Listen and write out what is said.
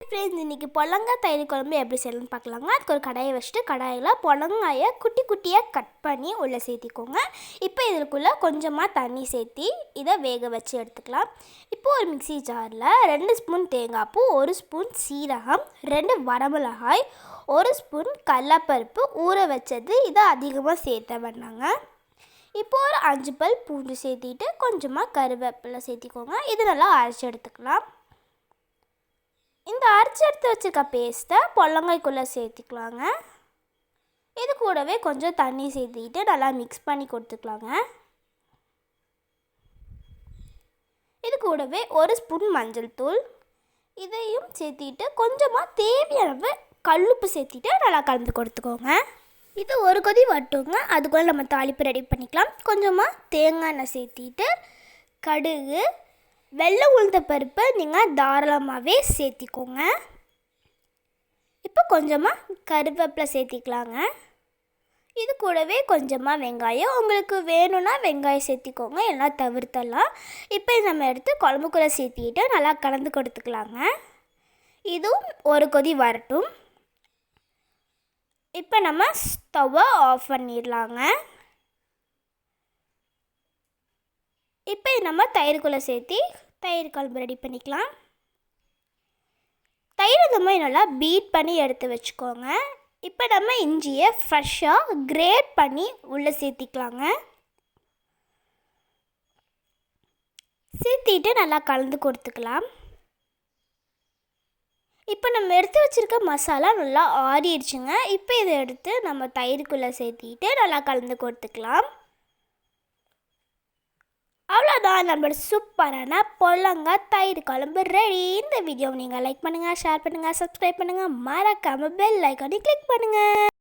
Friends இன்றைக்கி பொலங்காய் தயிர் குழம்பு எப்படி செய்யணும்னு பார்க்கலாங்க. அதுக்கு ஒரு கடாயை வச்சுட்டு கடாயில் புலங்காயை குட்டி குட்டியாக கட் பண்ணி உள்ளே சேர்த்திக்கோங்க. இப்போ இதற்குள்ளே கொஞ்சமாக தண்ணி சேர்த்தி இதை வேக வச்சு எடுத்துக்கலாம். இப்போ ஒரு மிக்சி ஜாரில் ரெண்டு ஸ்பூன் தேங்காய் பூ ஒரு ஸ்பூன் சீரகம் ரெண்டு வரமிளகாய் ஒரு ஸ்பூன் கடலப்பருப்பு ஊற வச்சது இதை அதிகமாக சேர்த்த வேண்டாங்க. இப்போ ஒரு அஞ்சு பல் பூண்டு சேர்த்திட்டு கொஞ்சமாக கருவேப்பிலை சேர்த்திக்கோங்க. இது நல்லா அரைச்சி எடுத்துக்கலாம். இந்த அரைச்சி எடுத்து வச்சுருக்க பேஸ்ட்டை பொல்லங்காய்க்குள்ளே சேர்த்துக்கலாங்க. இது கூடவே கொஞ்சம் தண்ணி சேர்த்துக்கிட்டு நல்லா மிக்ஸ் பண்ணி கொடுத்துக்கலாங்க. இது கூடவே ஒரு ஸ்பூன் மஞ்சள் தூள். இதையும் சேர்த்திட்டு கொஞ்சமாக தேவையளவு கல்லுப்பு சேர்த்திட்டு நல்லா கலந்து கொடுத்துக்கோங்க. இது ஒரு கொதி வட்டுங்க அதுக்குள்ளே நம்ம தாளிப்பு ரெடி பண்ணிக்கலாம். கொஞ்சமாக தேங்காய் எண்ணெய் சேர்த்திட்டு கடுகு வெள்ளை உளுந்த பருப்பை நீங்கள் தாராளமாகவே சேர்த்திக்கோங்க. இப்போ கொஞ்சமாக கருவேப்பிலை சேர்த்திக்கலாங்க. இது கூடவே கொஞ்சமாக வெங்காயம். உங்களுக்கு வேணும்னா வெங்காயம் சேர்த்திக்கோங்க எல்லாம் தவிர்த்தலாம் இப்போ நம்ம எடுத்து குழம்புக்குள்ளே சேர்த்திக்கிட்டு நல்லா கலந்து கொடுத்துக்கலாங்க. இதுவும் ஒரு கொதி வரட்டும். இப்போ நம்ம ஸ்டவ்வை ஆஃப் பண்ணிடலாங்க. இப்போ நம்ம தயிருக்குள்ளே சேர்த்து தயிர் குழம்பு ரெடி பண்ணிக்கலாம். தயிர் இந்த மாதிரி நல்லா பீட் பண்ணி எடுத்து வச்சுக்கோங்க. இப்போ நம்ம இஞ்சியை ஃப்ரெஷ்ஷாக கிரேட் பண்ணி உள்ளே சேர்த்திக்கலாங்க. சேர்த்திட்டு நல்லா கலந்து கொடுத்துக்கலாம். இப்போ நம்ம எடுத்து வச்சுருக்க மசாலா நல்லா ஆறிடுச்சுங்க. இப்போ இதை எடுத்து நம்ம தயிருக்குள்ளே சேர்த்திட்டு நல்லா கலந்து கொடுத்துக்கலாம். அவ்வளோதான் நம்மளோட சூப்பரான பொல்லங்க தயிர் குழம்பு ரெடி இந்த வீடியோவை நீங்கள் லைக் பண்ணுங்கள் ஷேர் பண்ணுங்கள் சப்ஸ்கிரைப் பண்ணுங்கள் மறக்காமல் பெல் ஐக்கானே கிளிக் பண்ணுங்கள்